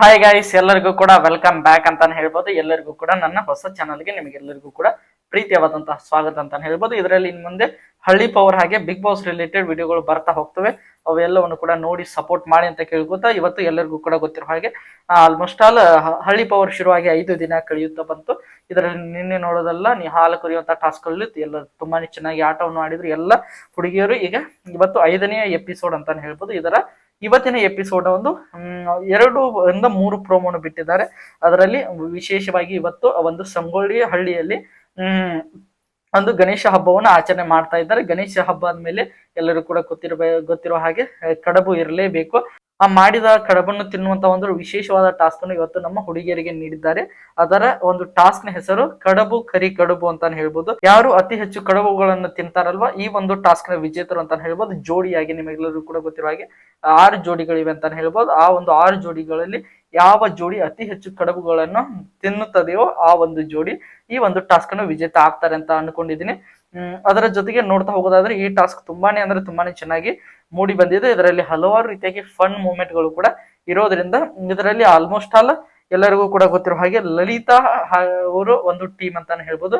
Hi guys ಎಲ್ಲರಿಗೂ ಕೂಡ welcome back ಅಂತಾನೆ ಹೇಳ್ಬೋದು. ಎಲ್ಲರಿಗೂ ಕೂಡ ನನ್ನ ಹೊಸ ಚಾನಲ್ಗೆ ನಿಮಗೆಲ್ಲರಿಗೂ ಕೂಡ ಪ್ರೀತಿಯಾದಂತಹ ಸ್ವಾಗತ ಅಂತಾನೆ ಹೇಳ್ಬೋದು. ಇದರಲ್ಲಿ ಇನ್ ಮುಂದೆ ಹಳ್ಳಿ ಪವರ್ ಹಾಗೆ ಬಿಗ್ ಬಾಸ್ ರಿಲೇಟೆಡ್ ವಿಡಿಯೋಗಳು ಬರ್ತಾ ಹೋಗ್ತವೆ. ಅವೆಲ್ಲವನ್ನು ಕೂಡ ನೋಡಿ ಸಪೋರ್ಟ್ ಮಾಡಿ ಅಂತ ಕೇಳ್ಕೊತಾ ಇವತ್ತು ಎಲ್ಲರಿಗೂ ಕೂಡ ಗೊತ್ತಿರೋ ಹಾಗೆ ಆಲ್ಮೋಸ್ಟ್ ಆಲ್ ಹಳ್ಳಿ ಪವರ್ ಶುರುವಾಗಿ ಐದು ದಿನ ಕಳೆಯುತ್ತಾ ಬಂತು. ಇದರಲ್ಲಿ ನಿನ್ನೆ ನೋಡೋದಲ್ಲ ನೀವು ಹಾಲು ಕುರಿಯುವಂತ ಟಾಸ್ಕ್ಗಳಲ್ಲಿ ಎಲ್ಲ ತುಂಬಾನೇ ಚೆನ್ನಾಗಿ ಆಟವನ್ನು ಆಡಿದ್ರು ಎಲ್ಲ ಹುಡುಗಿಯರು. ಈಗ ಇವತ್ತು ಐದನೇ ಎಪಿಸೋಡ್ ಅಂತಾನೆ ಹೇಳ್ಬೋದು. ಇದರ ಇವತ್ತಿನ ಎಪಿಸೋಡ್ ಒಂದು ಎರಡು ಇಂದ ಮೂರು ಪ್ರೋಮೋನ ಬಿಟ್ಟಿದ್ದಾರೆ. ಅದರಲ್ಲಿ ವಿಶೇಷವಾಗಿ ಇವತ್ತು ಒಂದು ಸಂಗೊಳ್ಳಿ ಹಳ್ಳಿಯಲ್ಲಿ ಒಂದು ಗಣೇಶ ಹಬ್ಬವನ್ನು ಆಚರಣೆ ಮಾಡ್ತಾ ಇದ್ದಾರೆ. ಗಣೇಶ ಹಬ್ಬ ಮೇಲೆ ಎಲ್ಲರೂ ಕೂಡ ಗೊತ್ತಿರಬೇ ಗೊತ್ತಿರೋ ಹಾಗೆ ಕಡಬು ಇರಲೇಬೇಕು. ಆ ಮಾಡಿದ ಕಡಬನ್ನು ತಿನ್ನುವಂತ ಒಂದು ವಿಶೇಷವಾದ ಟಾಸ್ಕ್ ಅನ್ನು ಇವತ್ತು ನಮ್ಮ ಹುಡುಗಿಯರಿಗೆ ನೀಡಿದ್ದಾರೆ. ಅದರ ಒಂದು ಟಾಸ್ಕ್ನ ಹೆಸರು ಕಡಬು ಕರಿ ಕಡುಬು ಅಂತಾನೆ ಹೇಳ್ಬೋದು. ಯಾರು ಅತಿ ಹೆಚ್ಚು ಕಡಬುಗಳನ್ನು ತಿಂತಾರಲ್ವಾ? ಈ ಒಂದು ಟಾಸ್ಕ್ನ ವಿಜೇತರು ಅಂತಾನೆ ಹೇಳ್ಬೋದು. ಜೋಡಿಯಾಗಿ ನಿಮಗೆಲ್ಲರೂ ಕೂಡ ಗೊತ್ತಿರುವ ಹಾಗೆ ಆರು ಜೋಡಿಗಳಿವೆ ಅಂತಾನೆ ಹೇಳ್ಬೋದು. ಆ ಒಂದು ಆರು ಜೋಡಿಗಳಲ್ಲಿ ಯಾವ ಜೋಡಿ ಅತಿ ಹೆಚ್ಚು ಕಡಬುಗಳನ್ನು ತಿನ್ನುತ್ತದೆಯೋ ಆ ಒಂದು ಜೋಡಿ ಈ ಒಂದು ಟಾಸ್ಕ್ ಅನ್ನು ವಿಜೇತ ಆಗ್ತಾರೆ ಅಂತ ಅನ್ಕೊಂಡಿದ್ದೀನಿ ಅದರ ಜೊತೆಗೆ ನೋಡ್ತಾ ಹೋಗೋದಾದ್ರೆ ಈ ಟಾಸ್ಕ್ ತುಂಬಾನೇ ಅಂದ್ರೆ ತುಂಬಾನೇ ಚೆನ್ನಾಗಿ ಮೂಡಿ ಬಂದಿದೆ. ಇದರಲ್ಲಿ ಹಲವಾರು ರೀತಿಯಾಗಿ ಫನ್ ಮೂಮೆಂಟ್ಗಳು ಕೂಡ ಇರೋದ್ರಿಂದ ಇದರಲ್ಲಿ ಆಲ್ಮೋಸ್ಟ್ ಆಲ್ ಎಲ್ಲರಿಗೂ ಕೂಡ ಗೊತ್ತಿರೋ ಹಾಗೆ ಲಲಿತಾ ಅವರು ಒಂದು ಟೀಮ್ ಅಂತಾನೆ ಹೇಳ್ಬೋದು.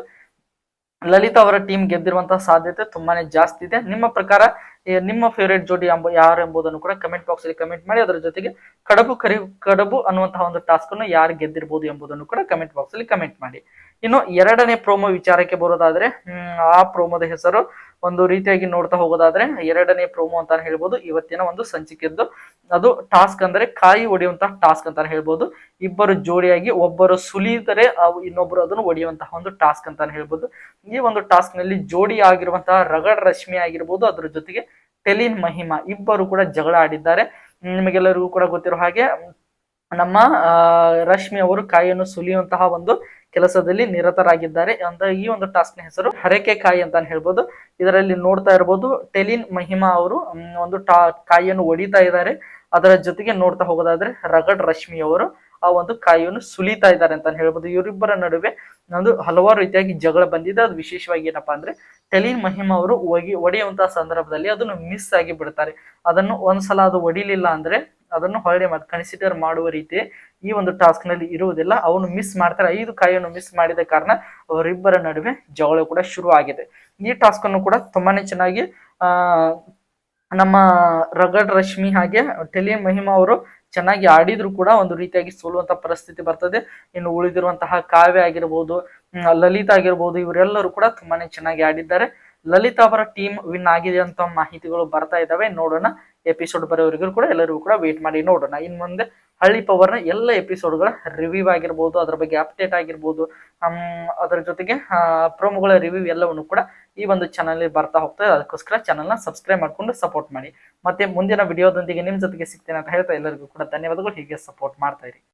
ಲಲಿತಾ ಅವರ ಟೀಮ್ ಗೆದ್ದಿರುವಂತಹ ಸಾಧ್ಯತೆ ತುಂಬಾನೇ ಜಾಸ್ತಿ ಇದೆ. ನಿಮ್ಮ ಪ್ರಕಾರ ನಿಮ್ಮ ಫೇವ್ರೇಟ್ ಜೋಡಿ ಎಂಬ, ಯಾರು ಎಂಬುದನ್ನು ಕೂಡ ಕಮೆಂಟ್ ಬಾಕ್ಸ್ ಅಲ್ಲಿ ಕಮೆಂಟ್ ಮಾಡಿ, ಅದರ ಜೊತೆಗೆ ಕಡಬು ಕರಿ, ಕಡಬು ಅನ್ನುವಂತಹ ಒಂದು ಟಾಸ್ಕ್ ಅನ್ನು ಯಾರು ಗೆದ್ದಿರಬಹುದು ಎಂಬುದನ್ನು ಕೂಡ ಕಮೆಂಟ್ ಬಾಕ್ಸ್ ಅಲ್ಲಿ ಕಮೆಂಟ್ ಮಾಡಿ. ಇನ್ನು ಎರಡನೇ ಪ್ರೋಮೋ ವಿಚಾರಕ್ಕೆ ಬರೋದಾದ್ರೆ ಆ ಪ್ರೋಮೋದ ಹೆಸರು ಒಂದು ರೀತಿಯಾಗಿ ನೋಡ್ತಾ ಹೋಗೋದಾದ್ರೆ, ಎರಡನೇ ಪ್ರೋಮೋ ಅಂತಾನೆ ಹೇಳ್ಬೋದು. ಇವತ್ತಿನ ಒಂದು ಸಂಚಿಕೆದ್ದು ಅದು ಟಾಸ್ಕ್ ಅಂದ್ರೆ ಕಾಯಿ ಒಡೆಯುವಂತಹ ಟಾಸ್ಕ್ ಅಂತ ಹೇಳ್ಬೋದು. ಇಬ್ಬರು ಜೋಡಿಯಾಗಿ ಒಬ್ಬರು ಸುಲಿದರೆ ಇನ್ನೊಬ್ಬರು ಅದನ್ನು ಒಡೆಯುವಂತಹ ಒಂದು ಟಾಸ್ಕ್ ಅಂತಾನೆ ಹೇಳ್ಬೋದು. ಈ ಒಂದು ಟಾಸ್ಕ್ನಲ್ಲಿ ಜೋಡಿ ಆಗಿರುವಂತಹ ರಗಡ್ ರಶ್ಮಿ ಆಗಿರ್ಬೋದು. ಅದ್ರ ಜೊತೆಗೆ ಟೆಲಿನ್ ಮಹಿಮಾ ಇಬ್ಬರು ಕೂಡ ಜಗಳ ಆಡಿದ್ದಾರೆ. ನಿಮಗೆಲ್ಲರಿಗೂ ಕೂಡ ಗೊತ್ತಿರೋ ಹಾಗೆ, ನಮ್ಮ ರಶ್ಮಿ ಅವರು ಕಾಯಿಯನ್ನು ಸುಲಿಯುವಂತಹ ಒಂದು ಕೆಲಸದಲ್ಲಿ ನಿರತರಾಗಿದ್ದಾರೆ. ಅಂತ ಈ ಒಂದು ಟಾಸ್ಕ್ನ ಹೆಸರು ಹರಕೆ ಕಾಯಿ ಅಂತ ಹೇಳ್ಬೋದು. ಇದರಲ್ಲಿ ನೋಡ್ತಾ ಇರ್ಬೋದು ಟೆಲಿನ್ ಮಹಿಮಾ ಅವರು ಒಂದು ಟಾ, ಕಾಯಿಯನ್ನು ಒಡಿತಾ ಇದ್ದಾರೆ. ಅದರ ಜೊತೆಗೆ ನೋಡ್ತಾ ಹೋಗೋದಾದ್ರೆ ರಗಡ್ ರಶ್ಮಿ ಅವರು. ಆ ಒಂದು ಕಾಯಿಯನ್ನು ಸುಲಿತಾ ಇದ್ದಾರೆ ಅಂತ ಹೇಳ್ಬೋದು. ಇವರಿಬ್ಬರ ನಡುವೆ ಒಂದು ಹಲವಾರು ರೀತಿಯಾಗಿ ಜಗಳ ಬಂದಿದೆ. ಅದು ವಿಶೇಷವಾಗಿ ಏನಪ್ಪಾ ಅಂದ್ರೆ ಟೆಲಿನ್ ಮಹಿಮಾ ಅವರು ಹೋಗಿ ಹೊಡೆಯುವಂತಹ ಸಂದರ್ಭದಲ್ಲಿ ಅದನ್ನು ಮಿಸ್ ಆಗಿ ಬಿಡ್ತಾರೆ. ಅದನ್ನು ಒಂದ್ಸಲ ಅದು ಒಡಿಲಿಲ್ಲ ಅಂದ್ರೆ ಅದನ್ನು ಹೊರಡೆ ಮತ್ತೆ ಕನ್ಸಿಡರ್ ಮಾಡುವ ರೀತಿ ಈ ಒಂದು ಟಾಸ್ಕ್ನಲ್ಲಿ ಇರುವುದಿಲ್ಲ. ಅವನು ಮಿಸ್ ಮಾಡ್ತಾರೆ. ಐದು ಕಾಯಿಯನ್ನು ಮಿಸ್ ಮಾಡಿದ ಕಾರಣ ಅವರಿಬ್ಬರ ನಡುವೆ ಜಗಳ ಕೂಡ ಶುರು ಆಗಿದೆ. ಈ ಟಾಸ್ಕ್ ಅನ್ನು ಕೂಡ ತುಂಬಾನೇ ಚೆನ್ನಾಗಿ, ಆ, ನಮ್ಮ ರಗಡ್ ರಶ್ಮಿ ಹಾಗೆ ಟೆಲಿ ಮಹಿಮಾ ಅವರು ಚೆನ್ನಾಗಿ ಆಡಿದ್ರು ಕೂಡ ಒಂದು ರೀತಿಯಾಗಿ ಸೋಲುವಂತ ಪರಿಸ್ಥಿತಿ ಬರ್ತದೆ. ಇನ್ನು ಉಳಿದಿರುವಂತಹ ಕಾವ್ಯ ಆಗಿರ್ಬೋದು ಲಲಿತಾ ಆಗಿರ್ಬೋದು, ಇವರೆಲ್ಲರೂ ಕೂಡ ತುಂಬಾನೇ ಚೆನ್ನಾಗಿ ಆಡಿದ್ದಾರೆ. ಲಲಿತಾ ಅವರ ಟೀಮ್ ವಿನ್ ಆಗಿದೆ ಅಂತ ಮಾಹಿತಿಗಳು ಬರ್ತಾ ಇದಾವೆ. ನೋಡೋಣ. ಎಪಿಸೋಡ್ ಬರೋವರೆಗೂ ಕೂಡ ಎಲ್ಲರಿಗೂ ಕೂಡ ವೇಟ್ ಮಾಡಿ ನೋಡೋಣ. ಇನ್ ಮುಂದೆ ಹಳ್ಳಿ ಪವರ್ನ ಎಲ್ಲ ಎಪಿಸೋಡ್ಗಳ ರಿವ್ಯೂ ಆಗಿರ್ಬೋದು, ಅದ್ರ ಬಗ್ಗೆ ಅಪ್ಡೇಟ್ ಆಗಿರ್ಬೋದು ಅದರ ಜೊತೆಗೆ ಪ್ರೋಮೋಗಳ ರಿವ್ಯೂ ಎಲ್ಲವನ್ನು ಕೂಡ ಈ ಒಂದು ಚಾನಲ್ ಬರ್ತಾ ಹೋಗ್ತದೆ ಅದಕ್ಕೋಸ್ಕರ ಚಾನಲ್ನ ಸಬ್ಸ್ಕ್ರೈಬ್ ಮಾಡ್ಕೊಂಡು ಸಪೋರ್ಟ್ ಮಾಡಿ. ಮತ್ತೆ ಮುಂದಿನ ವಿಡಿಯೋದೊಂದಿಗೆ ನಿಮ್ಮ ಜೊತೆಗೆ ಸಿಗ್ತೇನೆ ಅಂತ ಹೇಳ್ತಾ ಎಲ್ಲರಿಗೂ ಕೂಡ ಧನ್ಯವಾದಗಳು. ಹೀಗೆ ಸಪೋರ್ಟ್ ಮಾಡ್ತಾ ಇರಿ.